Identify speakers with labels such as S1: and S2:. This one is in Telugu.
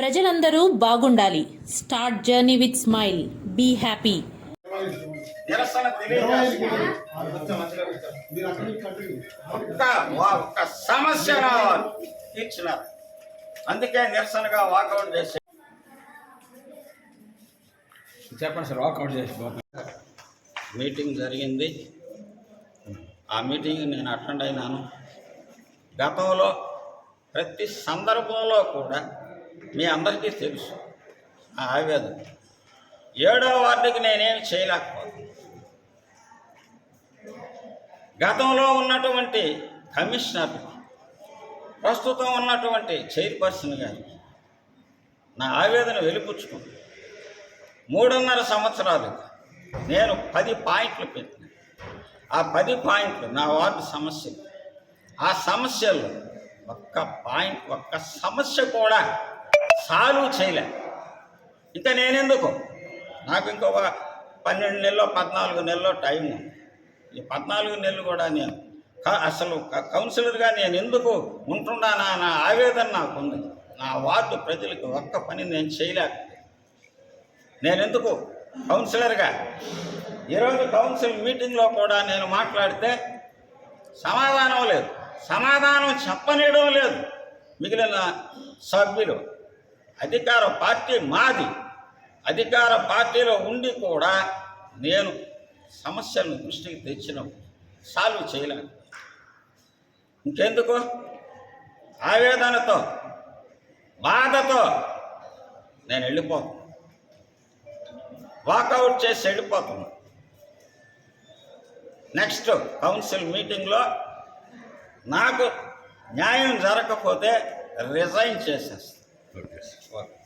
S1: ప్రజలందరూ బాగుండాలి. Start journey with smile be happy
S2: ఒక్క సమస్య తీర్చినారు అందుకే నిరసనగా వాకౌట్ చేసి
S3: చెప్పండి సార్ వాకౌట్ చేసి
S2: మీటింగ్ జరిగింది. ఆ మీటింగ్ నేను అటెండ్ అయినాను. గతంలో ప్రతి సందర్భంలో కూడా మీ అందరికీ తెలుసు. ఆ ఆవేదన. ఏడో వార్డుకి నేనేమి చేయలేకపోతున్నాను గతంలో ఉన్నటువంటి కమిషనర్ ప్రస్తుతం ఉన్నటువంటి చైర్పర్సన్ గారు నా ఆవేదన వెలిపుచ్చుకుంది. మూడున్నర సంవత్సరాలు నేను పది పాయింట్లు పెట్టిన. ఆ పది పాయింట్లు నా వార్డు సమస్యలు. ఆ సమస్యల్లో ఒక్క పాయింట్ ఒక్క సమస్య కూడా సాల్వ్ చేయలే. ఇంకా నేనెందుకు? నాకు ఇంకొక పన్నెండు నెలలో పద్నాలుగు నెలలో టైం ఈ పద్నాలుగు నెలలు కూడా నేను అసలు కౌన్సిలర్గా నేను ఎందుకు ఉంటున్నానా నా ఆవేదన నాకుంది. నా వార్డు ప్రజలకు ఒక్క పని నేను చేయలేక నేను ఎందుకు కౌన్సిలర్గా. ఈరోజు కౌన్సిల్ మీటింగ్లో కూడా నేను మాట్లాడితే సమాధానం లేదు. సమాధానం చెప్పనీయడం లేదు. మిగిలిన సభ్యులు అధికార పార్టీ మాది. అధికార పార్టీలో ఉండి కూడా నేను సమస్యలను దృష్టికి తెచ్చినప్పుడు సాల్వ్ చేయలేను ఇంకెందుకు? ఆవేదనతో బాధతో నేను వెళ్ళిపోతాను వాకౌట్ చేసి వెళ్ళిపోతాను నెక్స్ట్ కౌన్సిల్ మీటింగ్లో నాకు న్యాయం జరగకపోతే రిజైన్ చేసేస్తాను
S3: Okay.
S2: this.